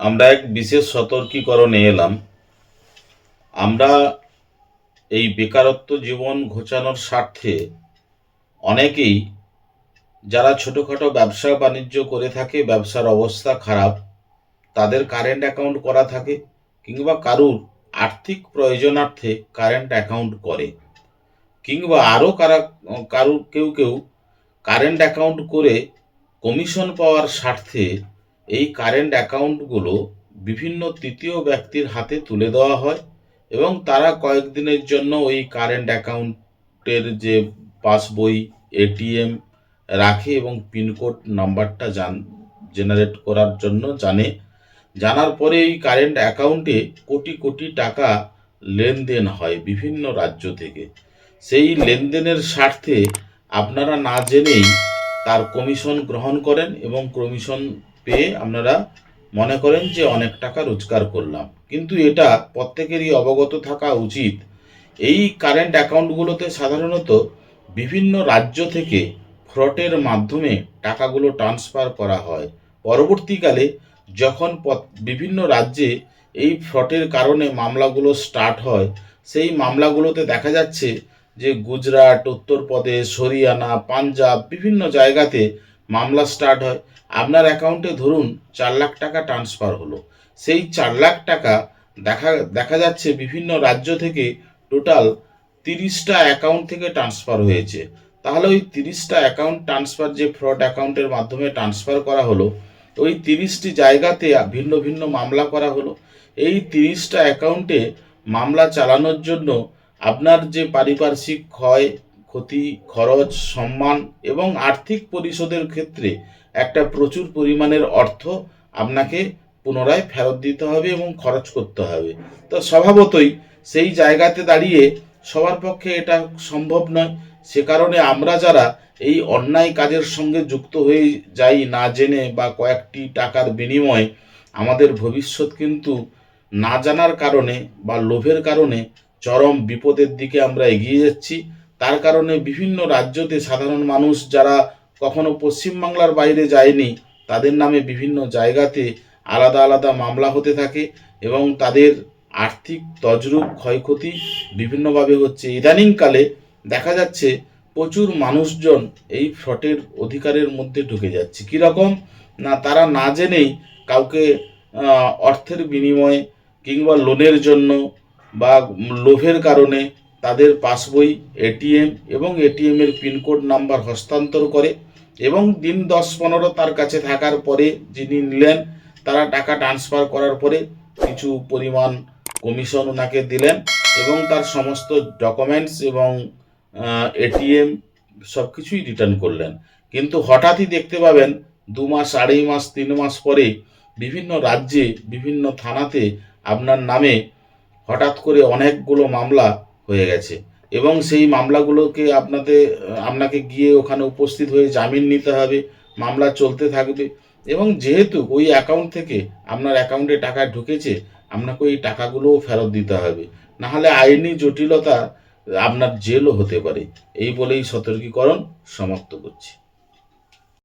আমরা এক বিশেষ সতর্কীকরণে এলাম। আমরা এই বেকারত্ব জীবন ঘোচানোর স্বার্থে অনেকেই যারা ছোটোখাটো ব্যবসা বাণিজ্য করে থাকে, ব্যবসার অবস্থা খারাপ, তাদের কারেন্ট অ্যাকাউন্ট করা থাকে কিংবা কারুর আর্থিক প্রয়োজনার্থে কারেন্ট অ্যাকাউন্ট করে। কিংবা আরও কারা, কারুর, কেউ কেউ কারেন্ট অ্যাকাউন্ট করে কমিশন পাওয়ার স্বার্থে এই কারেন্ট অ্যাকাউন্টগুলো বিভিন্ন তৃতীয় ব্যক্তির হাতে তুলে দেওয়া হয় এবং তারা কয়েকদিনের জন্য ওই কারেন্ট অ্যাকাউন্টের যে পাসবই এটিএম রাখে এবং পিনকোড নাম্বারটা জান জেনারেট করার জন্য জানে। জানার পরে এই কারেন্ট অ্যাকাউন্টে কোটি কোটি টাকা লেনদেন হয় বিভিন্ন রাজ্য থেকে। সেই লেনদেনের স্বার্থে আপনারা না জেনেই তার কমিশন গ্রহণ করেন এবং কমিশন পেয়ে আপনারা মনে করেন যে অনেক টাকা রোজগার করলাম। কিন্তু এটা প্রত্যেকেরই অবগত থাকা উচিত। এই কারেন্ট অ্যাকাউন্টগুলোতে সাধারণত বিভিন্ন রাজ্য থেকে ফ্রটের মাধ্যমে টাকাগুলো ট্রান্সফার করা হয়। পরবর্তীকালে যখন বিভিন্ন রাজ্যে এই ফ্রটের কারণে মামলাগুলো স্টার্ট হয়, সেই মামলাগুলোতে দেখা যাচ্ছে যে গুজরাট, উত্তরপ্রদেশ, হরিয়ানা, পাঞ্জাব বিভিন্ন জায়গাতে মামলা স্টার্ট হয়। আপনার অ্যাকাউন্টে ধরুন চার লাখ টাকা ট্রান্সফার হলো। সেই চার লাখ টাকা দেখা দেখা যাচ্ছে বিভিন্ন রাজ্য থেকে টোটাল তিরিশটা অ্যাকাউন্ট থেকে ট্রান্সফার হয়েছে। তাহলে ওই তিরিশটা অ্যাকাউন্ট ট্রান্সফার যে ফ্রড অ্যাকাউন্টের মাধ্যমে ট্রান্সফার করা হলো ওই তিরিশটি জায়গাতে ভিন্ন ভিন্ন মামলা করা হলো। এই তিরিশটা অ্যাকাউন্টে মামলা চালানোর জন্য আপনার যে পারিপার্শ্বিক ক্ষয় ক্ষতি, খরচ, সম্মান এবং আর্থিক পরিশোধের ক্ষেত্রে একটা প্রচুর পরিমাণের অর্থ আপনাকে পুনরায় ফেরত দিতে হবে এবং খরচ করতে হবে। তো স্বভাবতই সেই জায়গাতে দাঁড়িয়ে সবার পক্ষে এটা সম্ভব নয়। সে কারণে আমরা যারা এই অন্যায় কাজের সঙ্গে যুক্ত হয়ে যাই না জেনে বা কয়েকটি টাকার বিনিময়ে, আমাদের ভবিষ্যৎ কিন্তু না জানার কারণে বা লোভের কারণে চরম বিপদের দিকে আমরা এগিয়ে যাচ্ছি। তার কারণে বিভিন্ন রাজ্যতে সাধারণ মানুষ যারা কখনো পশ্চিমবাংলার বাইরে যায়নি, তাদের নামে বিভিন্ন জায়গাতে আলাদা আলাদা মামলা হতে থাকে এবং তাদের আর্থিক তজরুপ, ক্ষয়ক্ষতি বিভিন্নভাবে হচ্ছে। ইদানিংকালে দেখা যাচ্ছে প্রচুর মানুষজন এই ফ্রটের অধিকারের মধ্যে ঢুকে যাচ্ছে। কীরকম? না, তারা না জেনেই কাউকে অর্থের বিনিময়ে কিংবা লোনের জন্য বা লোভের কারণে তাদের পাসবই, এটিএম এবং এটিএমের পিনকোড নাম্বার হস্তান্তর করে এবং দিন দশ পনেরো তার কাছে থাকার পরে যিনি নিলেন, তারা টাকা ট্রান্সফার করার পরে কিছু পরিমাণ কমিশন ওনাকে দিলেন এবং তার সমস্ত ডকুমেন্টস এবং এটিএম সব কিছুই রিটার্ন করলেন। কিন্তু হঠাৎই দেখতে পাবেন দু মাস, আড়াই মাস, তিন মাস পরে বিভিন্ন রাজ্যে, বিভিন্ন থানাতে আপনার নামে হঠাৎ করে অনেকগুলো মামলা হয়ে গেছে। এবং সেই মামলাগুলোকে আপনাদের, আপনাকে গিয়ে ওখানে উপস্থিত হয়ে জামিন নিতে হবে, মামলা চলতে থাকবে। এবং যেহেতু ওই অ্যাকাউন্ট থেকে আপনার অ্যাকাউন্টে টাকা ঢুকেছে, আপনাকে ওই টাকাগুলোও ফেরত দিতে হবে। নাহলে আইনি জটিলতা আপনার জেলও হতে পারে। এই বলেই সতর্কীকরণ সমাপ্ত করছি।